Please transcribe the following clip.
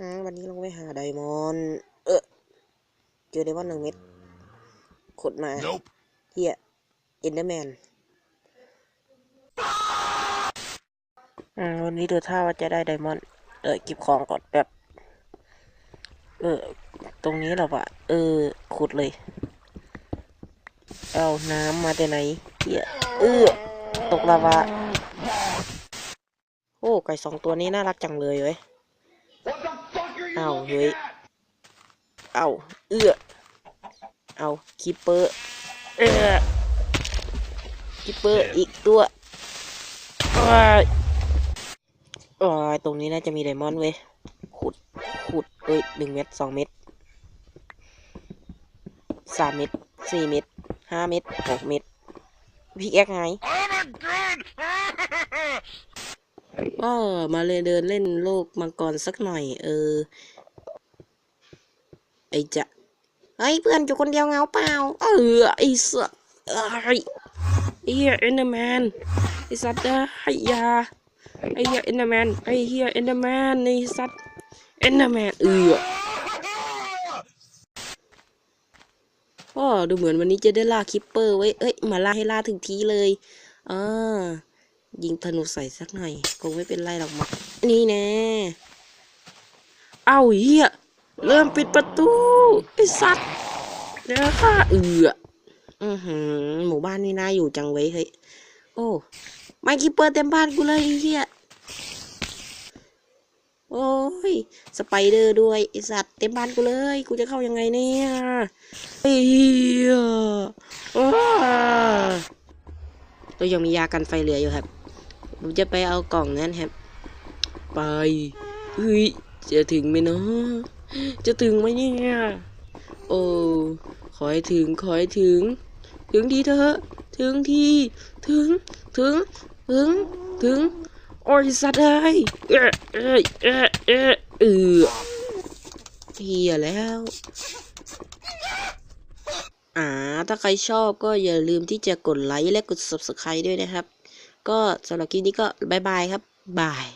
อ่าวันนี้ลงไปหาไดมอนด์เออเจอไดมอนด์หนึ่งเม็ดขุดมา Nope. เฮียเอ็นเดอร์แมนอ่าวันนี้ดูท่าว่าจะได้ไดมอนด์เออเก็บของก่อนแป๊บเออ ตรงนี้เหรอวะเออ ขุดเลย เอาน้ำมาแต่ไหนเฮียเออ ตกลาวา โอ้ ไก่สองตัวนี้น่ารักจังเลยเว้ย What the fuck are you Ow, looking wait. at? เอาเอื้อ เอาคิปเปอร์ เออคิปเปอร์อีกตัวว้ายว้ยตรงนี้น่าจะมีไดมอนด์เว้ย ขุด ขุดเอ้ยหนึ่งเม็ดสองเม็ดสามเม็ดสี่เม็ดห้าเม็ดหกเม็ดพี่แอ๊กไงก็มาเลยเดินเล่นโลกมังกรสักหน่อย เออ อ้จะเฮ้ยเพื่อนอยู่คนเดียวเงาเปล่า เออไอเสือเอ้เฮียเอ็นเดอร์แมนไอ้สัตว์เอ้ยาไอ้เฮียเอ็นเดอร์แมนไอ้เฮียเอ็นเดอร์แมนไอสัตว์เอ็นเดอร์แมนเออก็ดูเหมือนวันนี้จะได้ล่าคิปเปอร์ไว้ เอ้ย มาล่าให้ล่าถึงทีเลยอ่ายิงธนูใส่สักหน่อยคงไม่เป็นไรหรอกมั้งนี่แน่ เอ้าเฮีย เริ่มปิดประตูไอสัตว์เดี๋ยวค่ะเอืออือหือหมู่บ้านนี่น่าอยู่จังเว้ยเฮ้ยโอ้ไม่คิปเปอร์เต็มบ้านกูเลยไอ้เฮียโอ้ยสไปเดอร์ด้วยไอสัตว์เต็มบ้านกูเลย กูจะเข้ายังไงเนี่ยไอ้เฮียอ้าเรายังมียากันไฟเหลืออยู่ครับผมจะไปเอากล่องนั้นครับ ไปเฮ้ยจะถึงไหมเนาะ จะถึงไหมเนี่ย โอ้ ขอให้ถึง ขอให้ถึง ถึงทีเถอะ ถึงที ถึง ถึง ถึง ถึง โอ้ยสัตว์เอ้ยเอะเอะเอะเอเออเฮียแล้วอ่าถ้าใครชอบก็อย่าลืมที่จะกดไลค์และกด subscribe ด้วยนะครับ ก็สำหรับคลิปนี้ก็บายบายครับ บาย